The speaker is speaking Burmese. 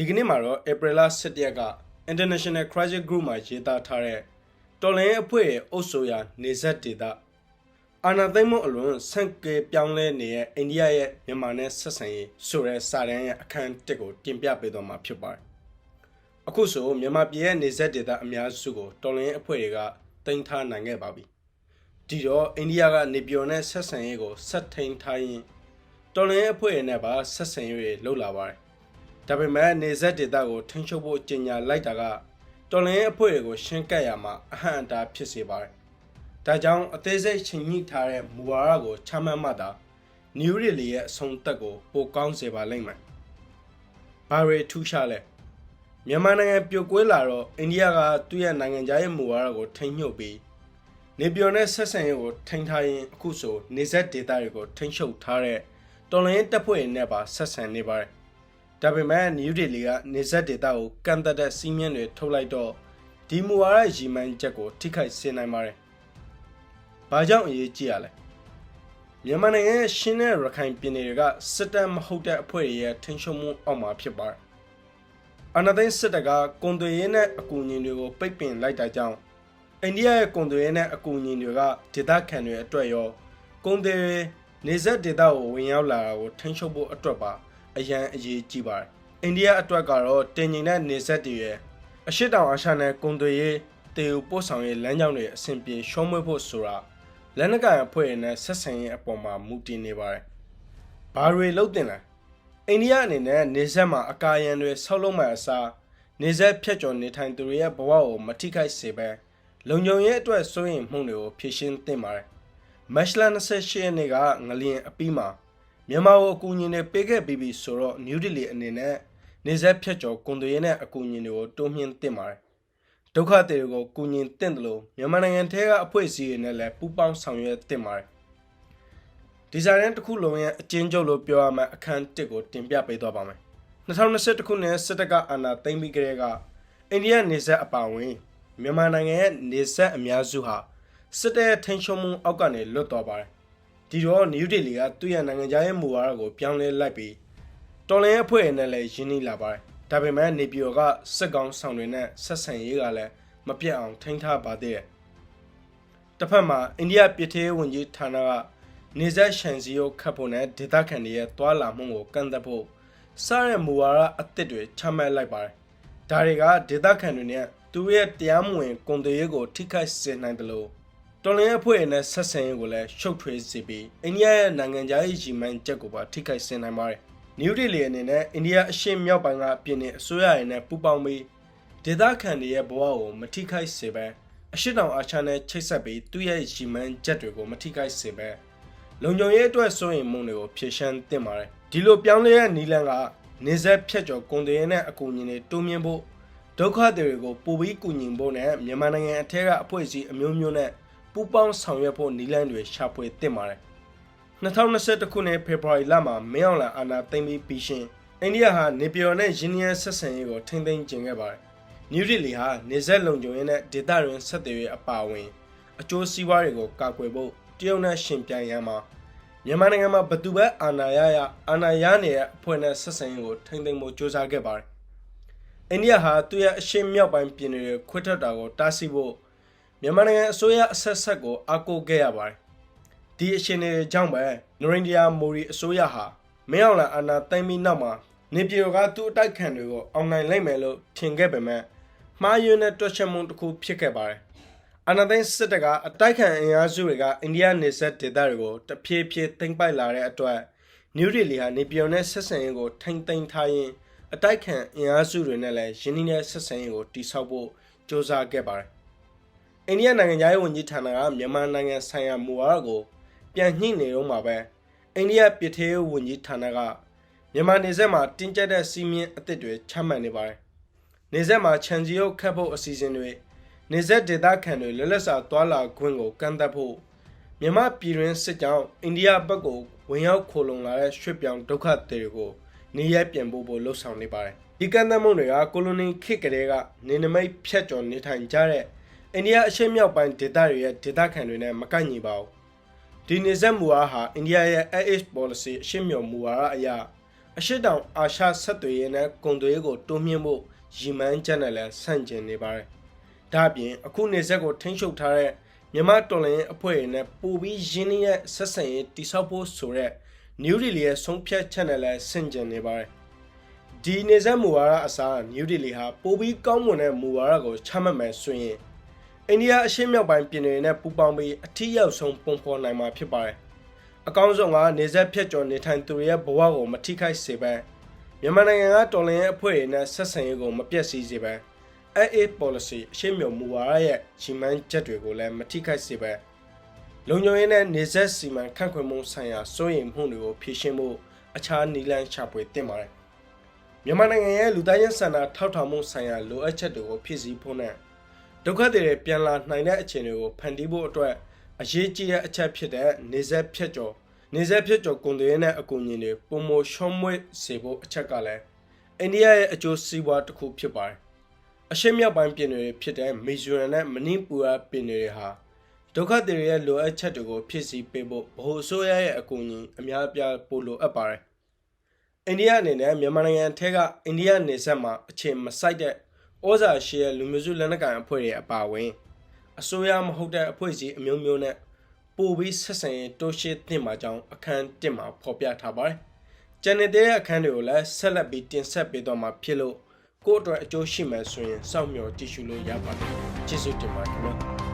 ဒီကနေ့မှာတော့ April 17ရက်က International Crisis Group မှာရေးသားထားတဲ့တော်လန်ရဲ့အဖွဲ့ရဲ့အုပ်စိုးရာနေဆက်ဒေတာအာနာသိမ့်မအလွန်ဆန့်ကဲပြောင်းလဲနေတဲ့အိန္ဒိယရဲ့မြန်မာနဲ့ဆက်ဆံရေးဆိုတဲ့စာတမ်းရဲ့အခန်းတစ်ကိုတင်ပြပေးသွားမှာဖြစ်ပါတယ်။အခုဆိုမြန်မာပြည်ရဲ့နေဆက်ဒေတာအများစုကိုတော်လန်ရဲ့အဖွဲ့တွေကတင်ထားနိုင်ခဲ့ပါပြီ။ဒီတော့အိန္ဒိယကနေပြည်တော်နဲ့ဆက်ဆံရေးကိုဆက်ထိန်ထားရင်တော်လန်ရဲ့အဖွဲ့တွေနဲ့ပါဆက်ဆံရေးတွေလှုပ်လာပါတယ်။ ဒါပေမဲ့နေဆက်ဒေတာကိုထိန်းချုပ်ဖို့ကြေညာလိုက်တာကတော်လင်းရဲ့အဖွဲ့တွေကိုရှင်းကပ်ရမှာအဟန့်အတားဖြစ်စေပါတယ်။ဒါကြောင့်အသေးစိတ်ချိန်ညှိထားတဲ့မူဝါဒကိုချမှတ်မှသာနယူးရီလီရဲ့အဆုံးသက်ကိုပိုကောင်းစေပါလိမ့်မယ်။ဘာရီထူးခြားလဲမြန်မာနိုင်ငံပြိုကွဲလာတော့အိန္ဒိယကသူ့ရဲ့နိုင်ငံခြားရေးမူဝါဒကိုထိန်းညှို့ပြီးနေပြည်တော်နဲ့ဆက်ဆံရေးကိုထိန်းထားရင်အခုဆိုနေဆက်ဒေတာတွေကိုထိန်းချုပ်ထားတဲ့တော်လင်းတပ်ဖွဲ့တွေနဲ့ပါဆက်ဆံနေပါတယ်။ ဒါပေမဲ့နယူးဒေလီကနေဆက်ဒေတာကိုကန့်သက်တဲ့စီးမြင်တွေထုတ်လိုက်တော့ဒီမူဝါဒရီမန်ချက်ကိုထိခိုက်စေနိုင်ပါတယ်။ဘာကြောင့်အရေးကြီးရလဲ။မြန်မာနိုင်ငံရဲ့ရှင်းတဲ့ရခိုင်ပြည်နယ်တွေကစစ်တပ်မဟုတ်တဲ့အဖွဲ့တွေရဲ့ထိန်းချုပ်မှုအောက်မှာဖြစ်ပါတယ်။အနာသိန်းစစ်တပ်ကကွန်သွေရေးနဲ့အကူအညီတွေကိုပိတ်ပင်လိုက်တာကြောင့်အိန္ဒိယရဲ့ကွန်သွေရေးနဲ့အကူအညီတွေကဒေသခံတွေအတွက်ရောကွန်သွေရေးနေဆက်ဒေတာကိုဝင်ရောက်လာတာကိုထိန်းချုပ်ဖို့အတွက်ပါ အရန်အရေးကြီးပါတယ်။အိန္ဒိယအတွက်ကတော့တင်ငင်တဲ့နေဆက်တွေရဲ့အရှိတောင်အာရှနဲ့ကွန်သွေရေးတေယူပို့ဆောင်ရေးလမ်းကြောင်းတွေအဆင်ပြေရှုံးမွေးဖို့ဆိုတာလက်နက်ကိုင်အဖွဲ့တွေနဲ့ဆက်ဆံရေးအပေါ်မှာမူတည်နေပါတယ်။ဘာတွေလုံးတင်လဲအိန္ဒိယအနေနဲ့နေဆက်မှာအကာအရန်တွေဆောက်လုပ်မှအစားနေဆက်ဖြတ်ကျော်နေထိုင်သူတွေရဲ့ဘဝကိုမထိခိုက်စေပဲလုံခြုံရေးအတွက်စိုးရိမ်မှုတွေကိုဖြေရှင်းသင့်ပါတယ်။မက်လ28ရက်နေ့ကငလျင်အပြီးမှာ မြန်မာကိုအကူအညီတွေပေးခဲ့ပြီးပြီဆိုတော့နယူးဒေလီအနေနဲ့နေဆက်ဖြတ်ကျော်ကွန်ဒိုရဲနဲ့အကူအညီတွေကိုတိုးမြှင့်တင်ပါတယ်ဒုက္ခသည်တွေကိုကူညီတင်တယ်လို့မြန်မာနိုင်ငံထဲကအဖွဲ့အစည်းတွေနဲ့လည်းပူးပေါင်းဆောင်ရွက်တင်ပါတယ်ဒီဇိုင်းတစ်ခုလုံးရဲ့အကျဉ်းချုပ်လို့ပြောရမယ့်အခန်းတစ်ကိုတင်ပြပေးသွားပါမယ်2021ခုနှစ်စစ်တပ်ကအာဏာသိမ်းပြီးကတည်းကအိန္ဒိယနေဆက်အပါအဝင်မြန်မာနိုင်ငံရဲ့နေဆက်အများစုဟာစစ်တပ်ရဲ့ထိန်းချုပ်မှုအောက်ကနေလွတ်သွားပါတယ် ဒီတော့နယူးဒေလီကသူ့ရဲ့နိုင်ငံခြားရေးမူဝါဒကိုပြောင်းလဲလိုက်ပြီးတော်လန်ရဲ့အဖွဲ့ရနဲ့လည်းရင်းနှီးလာပါတယ်။ဒါပေမဲ့နေပြည်တော်ကစစ်ကောင်ဆောင်တွေနဲ့ဆက်ဆံရေးကလည်းမပြတ်အောင်ထိန်းထားပါသေးတယ်။တစ်ဖက်မှာအိန္ဒိယပြည်ထောင်ဝန်ကြီးဌာနကနေဆက်ရှန်စီကိုခတ်ဖို့နဲ့ဒေသခံတွေရဲ့တွာလာမှုကိုကန့်သက်ဖို့စတဲ့မူဝါဒအသစ်တွေချမှတ်လိုက်ပါတယ်။ဒါတွေကဒေသခံတွေနဲ့သူတို့ရဲ့တရားမဝင်ကုန်သွယ်ရေးကိုထိခိုက်စေနိုင်တယ်လို့ တော်လင်းအဖွဲ့နဲ့ဆက်ဆံရေးကိုလည်းရှုပ်ထွေးစေပြီးအိန္ဒိယရဲ့နိုင်ငံခြားရေးရီမန်ချက်ကိုပါထိခိုက်စေနိုင်ပါတယ်။နယူးဒေလီအနေနဲ့အိန္ဒိယအရှေ့မြောက်ပိုင်းကပြည်နယ်အစိုးရရင်းနဲ့ပူးပေါင်းပြီးဒေသခံတွေရဲ့ဘဝကိုမထိခိုက်စေဘဲအရှေ့တောင်အာရှနဲ့ချိတ်ဆက်ပြီးသူ့ရဲ့ရီမန်ချက်တွေကိုမထိခိုက်စေဘဲလုံခြုံရေးအတွက်စိုးရိမ်မှုတွေကိုဖြေရှင်းသင့်ပါတယ်။ဒီလိုပြောင်းလဲတဲ့နီလန်ကနေဆက်ဖြတ်ကျော်ကုန်သွယ်ရေးနဲ့အကူအညီတွေတိုးမြှင့်ဖို့ဒုက္ခသည်တွေကိုပိုပြီးကူညီဖို့နဲ့မြန်မာနိုင်ငံအထက်ကအဖွဲ့အစည်းအမျိုးမျိုးနဲ့ ပူးပေါင်းဆောင်ရွက်ဖို့နီလန်တွေရှာဖွေသင့်ပါတယ်။2021ခုနှစ်ဖေဖော်ဝါရီလမှာမင်းအောင်လှိုင်အာဏာသိမ်းပြီးပြီးရှင်အိန္ဒိယဟာနေပြည်တော်နဲ့ရင်းနှီးဆက်ဆံရေးကိုထိမ့်သိမ်းကျင်ခဲ့ပါတယ်။နယူးဒေလီဟာနေဆက်လုံခြုံရေးနဲ့ဒေသတွင်းဆက်သွယ်ရေးအပါအဝင် အကျိုးစီးပွားတွေကိုကာကွယ်ဖို့တရုတ်နဲ့ရှင်ပြိုင်ရန်မှာမြန်မာနိုင်ငံမှာဘသူပဲအာဏာရရအာဏာရနေတဲ့အဖွဲ့နဲ့ဆက်ဆံရေးကိုထိမ့်သိမ်းဖို့ကြိုးစားခဲ့ပါတယ်။အိန္ဒိယဟာသူ့ရဲ့အရှေ့မြောက်ပိုင်းပြည်နယ်တွေခွဲထွက်တာကိုတားဆီးဖို့ မြန်မာနိုင်ငံအစိုးရအဆက်ဆက်ကိုအားကိုးခဲ့ရပါတယ်။ဒီအခြေအနေတွေကြောင့်ပဲနရိန္ဒိယမိုရီအစိုးရဟာမင်းအောင်လှိုင်အာဏာသိမ်းပြီးနောက်မှာနေပြည်တော်ကသူ့အတိုက်ခံတွေကိုအောင်နိုင်လိုက်မယ်လို့ထင်ခဲ့ပေမဲ့မှားယွင်းတဲ့တွက်ချက်မှုတစ်ခုဖြစ်ခဲ့ပါတယ်။အာဏာသိမ်းစစ်တပ်ကအတိုက်ခံအင်အားစုတွေကအိန္ဒိယနေဆက်ဒေသတွေကိုတဖြည်းဖြည်းသိမ်းပိုက်လာတဲ့အတွက်နယူးဒေလီဟာနေပြည်တော်နဲ့ဆက်ဆံရေးကိုထိမ့်သိမ်းထားရင်အတိုက်ခံအင်အားစုတွေနဲ့လည်းယင်းနှိမ့်တဲ့ဆက်ဆံရေးကိုတိစောက်ဖို့စ조사ခဲ့ပါတယ်။ အိန္ဒိယနိုင်ငံသားရေးဝန်ကြီးဌာနကမြန်မာနိုင်ငံဆိုင်ရာမူဝါဒကိုပြန်ညှိနေတော့မှာပဲအိန္ဒိယပြည်ထောင်ဝန်ကြီးဌာနကမြန်မာနေဆက်မှာတင်းကျပ်တဲ့စီးမြင့်အသစ်တွေချမှတ်နေပါတယ်။နေဆက်မှာခြံစည်းရုပ်ခတ်ဖို့အစီအစဉ်တွေနေဆက်ဒေသခံတွေလက်လက်စာသွာလာခွင့်ကိုကန့်သတ်ဖို့မြန်မာပြည်တွင်းစစ်ကြောင်းအိန္ဒိယဘက်ကိုဝင်ရောက်ခိုလုံလာတဲ့ရွှေ့ပြောင်ဒုက္ခသည်တွေကိုနေရပြန်ဖို့ဖို့လှုံ့ဆော်နေပါတယ်။ဒီကန့်သတ်မှုတွေကကိုလိုနီခေတ်ကလေးကနေနမိတ်ဖြတ်ကျော်နေထိုင်ကြတဲ့ အိန္ဒိယအရှေ့မြောက်ပိုင်းဒေသတွေရဲ့ဒေသခံတွေနဲ့မကိုက်ညီပါဘူး။ဒီနေဆက်မူအားဟာအိန္ဒိယရဲ့ AH policy အရှေ့မြောက်မူဝါဒအရအအရှိတောင်အာရှဆက်သွယ်ရေးနဲ့ကုန်သွယ်ရေးကိုတိုးမြှင့်ဖို့ရည်မှန်းချက်နဲ့လည်းဆန့်ကျင်နေပါတယ်။ဒါ့အပြင်အခုနေဆက်ကိုထိန်းချုပ်ထားတဲ့မြန်မာတော်လှန်ရေးအဖွဲ့တွေနဲ့ပိုပြီးရင်းနှီးတဲ့ဆက်ဆံရေးတိစောက်ဖို့ဆိုတဲ့ New Delhi ရဲ့ဆုံးဖြတ်ချက်နဲ့လည်းဆန့်ကျင်နေပါတယ်။ဒီနေဆက်မူဝါဒအစား New Delhi ဟာပိုပြီးကောင်းမွန်တဲ့မူဝါဒကိုချမှတ်မယ်ဆိုရင် အိန္ဒိယအရှေ့မြောက်ပိုင်းပြည်နယ်တွေနဲ့ပူးပေါင်းပြီးအထီးရောက်ဆုံးပုံဖော်နိုင်မှာဖြစ်ပါတယ်။အကောင်းဆုံးကနေဆက်ဖြတ်ကျော်နေထိုင်သူတွေရဲ့ဘဝကိုမထိခိုက်စေပဲမြန်မာနိုင်ငံကတော်လှန်ရေးအဖွဲ့တွေနဲ့ဆက်ဆံရေးကိုမပြတ်စည်းစေပဲ AA policy အရှိမြော်မူဝါဒရဲ့ကြီးမှန်းချက်တွေကိုလည်းမထိခိုက်စေပဲလုံခြုံရေးနဲ့နေဆက်စီမံခန့်ခွဲမှုဆိုင်ရာစိုးရိမ်မှုတွေကိုဖြေရှင်းဖို့အခြားနည်းလမ်းရှာဖွေတင်ပါတယ်မြန်မာနိုင်ငံရဲ့လူသားချင်းစာနာထောက်ထားမှုဆိုင်ရာလိုအပ်ချက်တွေကိုဖြည့်ဆည်းဖို့နဲ့ ဒုက္ခတွေပြန်လာနိုင်တဲ့အခြေအနေကိုဖန်တီးဖို့အတွက်အရေးကြီးတဲ့အချက်ဖြစ်တဲ့နေဆက်ဖြတ်ကျော်နေဆက်ဖြတ်ကျော်ကုန်သွယ်ရေးနဲ့အကူအညီတွေပုံမရှုံးမွေ့စေဖို့အချက်ကလည်းအိန္ဒိယရဲ့အကျိုးစီးပွားတစ်ခုဖြစ်ပါတယ်။အရှေ့မြောက်ပိုင်းပြည်နယ်တွေဖြစ်တဲ့မီဇိုရမ်နဲ့မဏိပူရပြည်နယ်တွေဟာဒုက္ခတွေရဲ့လိုအပ်ချက်တွေကိုဖြည့်ဆည်းပေးဖို့ဗဟိုအစိုးရရဲ့အကူအညီအများအပြားပို့လိုအပ်ပါတယ်။အိန္ဒိယအနေနဲ့မြန်မာနိုင်ငံထဲကအိန္ဒိယနေဆက်မှာအခြေမစိုက်တဲ့ ဩဇာရှိတဲ့လူမျိုးစုလက်နက်ကိုင်အဖွဲ့တွေအပါအဝင်အစိုးရမဟုတ်တဲ့အဖွဲ့အစည်းအမျိုးမျိုးနဲ့ပို့ပြီးဆက်ဆံရေးတိုးရှင်းသင့်ပါကြောင်းအခန်း1မှာဖော်ပြထားပါတယ်။ကျန်တဲ့အခန်းတွေကိုလည်းဆက်လက်ပြီးတင်ဆက်ပေးတော့မှာဖြစ်လို့ကိုယ့်အတွက်အကျိုးရှိမယ်ဆိုရင်စောင့်မျှော်ကြည့်ရှုလို့ရပါတယ်။ကျေးဇူးတင်ပါတယ်ခင်ဗျာ။